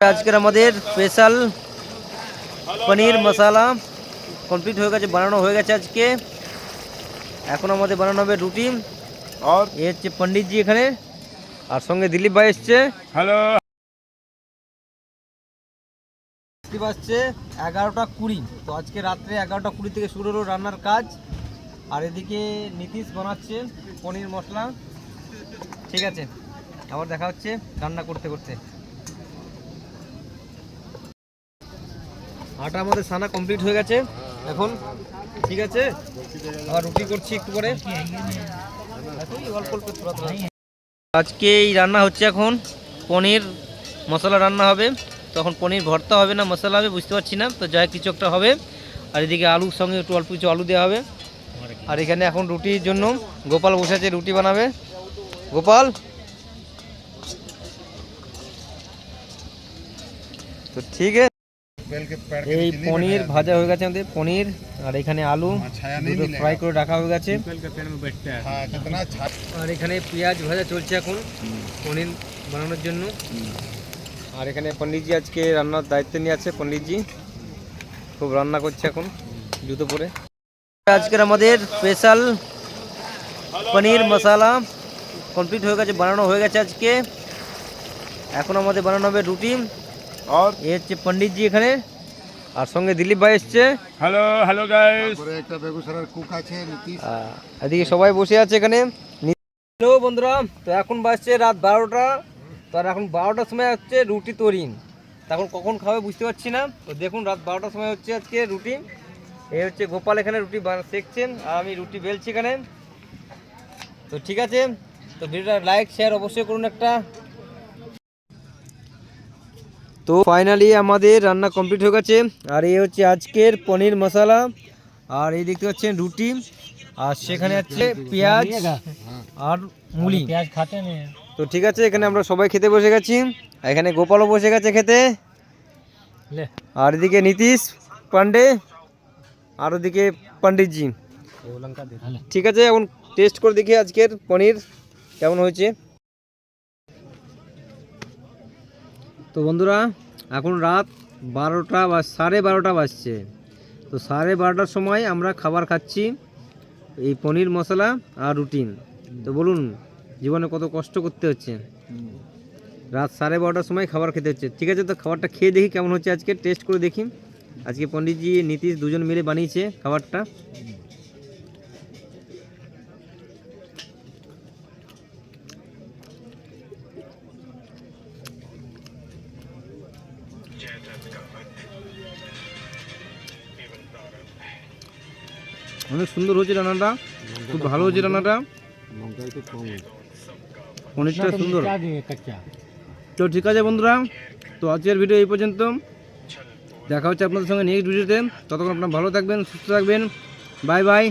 আজকের আমাদের স্পেশাল পনির মশালা কমপ্লিট হয়ে গেছে বানানো হয়ে গেছে আজকে। এখন আমাদের বানানো হবে রুটি। আর? এ হচ্ছে পন্ডিতজি এখানে। আর সঙ্গে দিলীপ ভাই এসছে। হ্যালো। আসছে এগারোটা কুড়ি। তো আজকে রাত্রে এগারোটা কুড়ি থেকে শুরু হলো রান্নার কাজ। আর এদিকে নীতিশ বানাচ্ছে পনির মশলা। ঠিক আছে আবার দেখা হচ্ছে রান্না করতে করতে। আটা আমাদের সানা কমপ্লিট হয়ে গেছে। এখন, ঠিক আছে? আবার রুটি করছি একটু থোড়া। আজকে এই রান্না হচ্ছে এখন পনির মশলা রান্না হবে। তখন পনির ভর্তা হবে না, মশলা হবে, বুঝতে পারছি না। তো যাই, কিছু একটা হবে। আর এদিকে আলুর সঙ্গে একটু অল্প কিছু আলু দেওয়া হবে। আর এখানে এখন রুটির জন্য গোপাল বসে আছে, রুটি বানাবে। গোপাল? তো ঠিক আছে। এই পনির ভাজা হয়ে গেছে আমাদের পনির আর এখানে আলু দুটো ফ্রাই করে রাখা হয়ে গেছে। আর এখানে পেঁয়াজ ভাজা চলছে এখন পনির বানানোর জন্য। আর এখানে পন্ডিতজি আজকে রান্নার দায়িত্ব নিয়ে আছে পন্ডিতজি খুব রান্না করছে এখন জুতো পরে। আজকের আমাদের স্পেশাল পনির মশালা কমপ্লিট হয়ে গেছে বানানো হয়ে গেছে আজকে। এখন আমাদের বানানো হবে রুটি। আর এ হচ্ছে পণ্ডিতজি এখানে আর সঙ্গে দিলীপ ভাই এসছে হ্যালো হ্যালো গাইস একটা বেগুসরার কুক আছে নীতিশ। এদিকে সবাই বসে আছে এখানে। হ্যালো বন্ধুরা। তো এখন বাজছে রাত বারোটা। তো আর এখন বারোটার সময় হচ্ছে রুটি তরিন তখন কখন খাবে বুঝতে পারছি না। তো দেখুন রাত বারোটার সময় হচ্ছে আজকে রুটি। এই হচ্ছে গোপাল এখানে রুটি শেখছেন আর আমি রুটি বেলছি এখানে। তো ঠিক আছে। তো ভিডিওটা লাইক শেয়ার অবশ্যই করুন একটা। তো ফাইনালি আমাদের রান্না কমপ্লিট হয়ে গেছে। আর এই হচ্ছে আজকের পনির মশলা। আর এই দেখতে পাচ্ছেন রুটি। আর সেখানে আছে পেঁয়াজ আর মুলি পেঁয়াজ খাতে তো ঠিক আছে এখানে আমরা সবাই খেতে বসে গেছি। এখানে গোপালও বসে গেছে খেতে। আর এদিকে নীতিশ পান্ডে আর ওদিকে পণ্ডিতজি। ঠিক আছে এখন টেস্ট করে দেখি আজকের পনির কেমন হয়েছে। তো বন্ধুরা, এখন রাত বারোটা বা সাড়ে বারোটা বাজছে। তো সাড়ে বারোটার সময় আমরা খাবার খাচ্ছি, এই পনির মশলা আর রুটিন তো বলুন, জীবনে কত কষ্ট করতে হচ্ছে? রাত সাড়ে বারোটার সময় খাবার খেতে হচ্ছে। ঠিক আছে, তো খাবারটা খেয়ে দেখি কেমন হচ্ছে আজকে, টেস্ট করে দেখি। আজকে পণ্ডিতজি, নীতিশ দুজন মিলে বানিয়েছে খাবারটা। অনেক সুন্দর হয়েছে রান্নাটা। খুব ভালো হয়েছে রান্নাটা। অনেকটা সুন্দর। তো ঠিক আছে বন্ধুরা তো আজকের ভিডিও এই পর্যন্ত। দেখা হচ্ছে আপনাদের সঙ্গে নেক্সট ভিডিওতে। ততক্ষণ আপনারা ভালো থাকবেন সুস্থ থাকবেন। Bye bye.